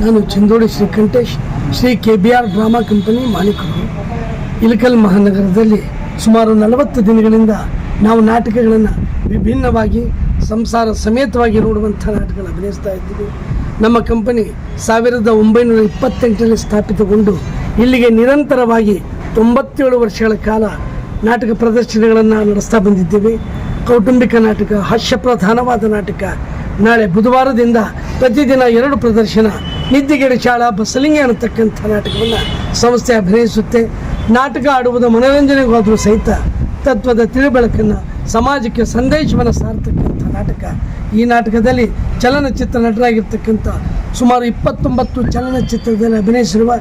ನಾನು Chandodi Srikanthesh Shri K B R drama company ಮಾಲೀಕರು. ಇಲಕಲ್ ಮಹಾನಗರದಲ್ಲಿ ಸುಮಾರು ನಲವತ್ತು ದಿನಗಳಿಂದ ನಾವು ನಾಟಕಗಳನ್ನು ವಿಭಿನ್ನವಾಗಿ, ಸಂಸಾರ ಸಮೇತವಾಗಿ ನೋಡುವಂಥ ನಾಟಕಗಳನ್ನು ಅಭಿನಯಿಸ್ತಾ ಇದ್ದೀವಿ. ನಮ್ಮ ಕಂಪನಿ ಸಾವಿರದ ಒಂಬೈನೂರ ಇಪ್ಪತ್ತೆಂಟರಲ್ಲಿ ಸ್ಥಾಪಿತಗೊಂಡು ಇಲ್ಲಿಗೆ ನಿರಂತರವಾಗಿ ತೊಂಬತ್ತೇಳು ವರ್ಷಗಳ ಕಾಲ ನಾಟಕ ಪ್ರದರ್ಶನಗಳನ್ನು ನಡೆಸ್ತಾ ಬಂದಿದ್ದೇವೆ. ಕೌಟುಂಬಿಕ ನಾಟಕ, ಹಾಸ್ಯಪ್ರಧಾನವಾದ ನಾಟಕ. ನಾಳೆ ಬುಧವಾರದಿಂದ ಪ್ರತಿದಿನ ಎರಡು ಪ್ರದರ್ಶನ ನಿದ್ದೆಗೆಡೆ ಬಸಲಿಂಗ ಬಸಲಿಂಗೆ ಅನ್ನತಕ್ಕಂಥ ನಾಟಕವನ್ನು ಸಂಸ್ಥೆ ಅಭಿನಯಿಸುತ್ತೆ. ನಾಟಕ ಆಡುವುದು ಮನೋರಂಜನೆಗಾದರೂ ಸಹಿತ ತತ್ವದ ತಿಳಿಬೆಳಕನ್ನು ಸಮಾಜಕ್ಕೆ ಸಂದೇಶವನ್ನು ಸಾರ್ತಕ್ಕಂಥ ನಾಟಕ. ಈ ನಾಟಕದಲ್ಲಿ ಚಲನಚಿತ್ರ ನಟರಾಗಿರ್ತಕ್ಕಂಥ ಸುಮಾರು ಇಪ್ಪತ್ತೊಂಬತ್ತು ಚಲನಚಿತ್ರದಲ್ಲಿ ಅಭಿನಯಿಸಿರುವ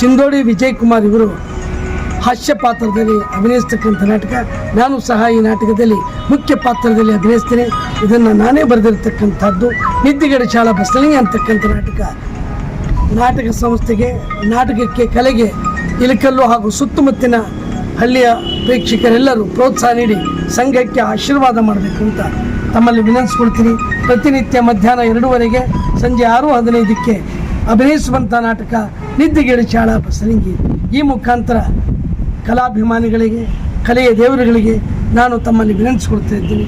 ಚಿಂದೋಡಿ ವಿಜಯ್ ಕುಮಾರ್ ಇವರು ಹಾಸ್ಯ ಪಾತ್ರದಲ್ಲಿ ಅಭಿನಯಿಸ್ತಕ್ಕಂಥ ನಾಟಕ. ನಾನು ಸಹ ಈ ನಾಟಕದಲ್ಲಿ ಮುಖ್ಯ ಪಾತ್ರದಲ್ಲಿ ಅಭಿನಯಿಸ್ತೇನೆ. ಇದನ್ನು ನಾನೇ ಬರೆದಿರ್ತಕ್ಕಂಥದ್ದು ನಿದ್ದಿಗಡೆ ಶಾಲಾ ಬಸಲಿಂಗ ಅಂತಕ್ಕಂಥ ನಾಟಕ. ನಾಟಕ ಸಂಸ್ಥೆಗೆ, ನಾಟಕಕ್ಕೆ ಕಲೆಗೆ ಇಲಕಲ್ಲು ಹಾಗೂ ಸುತ್ತಮುತ್ತಿನ ಹಳ್ಳಿಯ ಪ್ರೇಕ್ಷಕರೆಲ್ಲರೂ ಪ್ರೋತ್ಸಾಹ ನೀಡಿ ಸಂಘಕ್ಕೆ ಆಶೀರ್ವಾದ ಮಾಡಬೇಕು ಅಂತ ತಮ್ಮಲ್ಲಿ ವಿನಂತಿಸ್ಕೊಳ್ತೀನಿ. ಪ್ರತಿನಿತ್ಯ ಮಧ್ಯಾಹ್ನ ಎರಡೂವರೆಗೆ ಸಂಜೆ ಆರು ಹದಿನೈದಕ್ಕೆ ಅಭಿನಯಿಸುವಂಥ ನಾಟಕ ನಿದ್ದೆಗೇಡು ಚಾಳ ಬಸಲಿಂಗಿ. ಈ ಮುಖಾಂತರ ಕಲಾಭಿಮಾನಿಗಳಿಗೆ, ಕಲೆಯ ದೇವರುಗಳಿಗೆ ನಾನು ತಮ್ಮಲ್ಲಿ ವಿನಂತಿಸ್ಕೊಳ್ತಾ ಇದ್ದೀನಿ.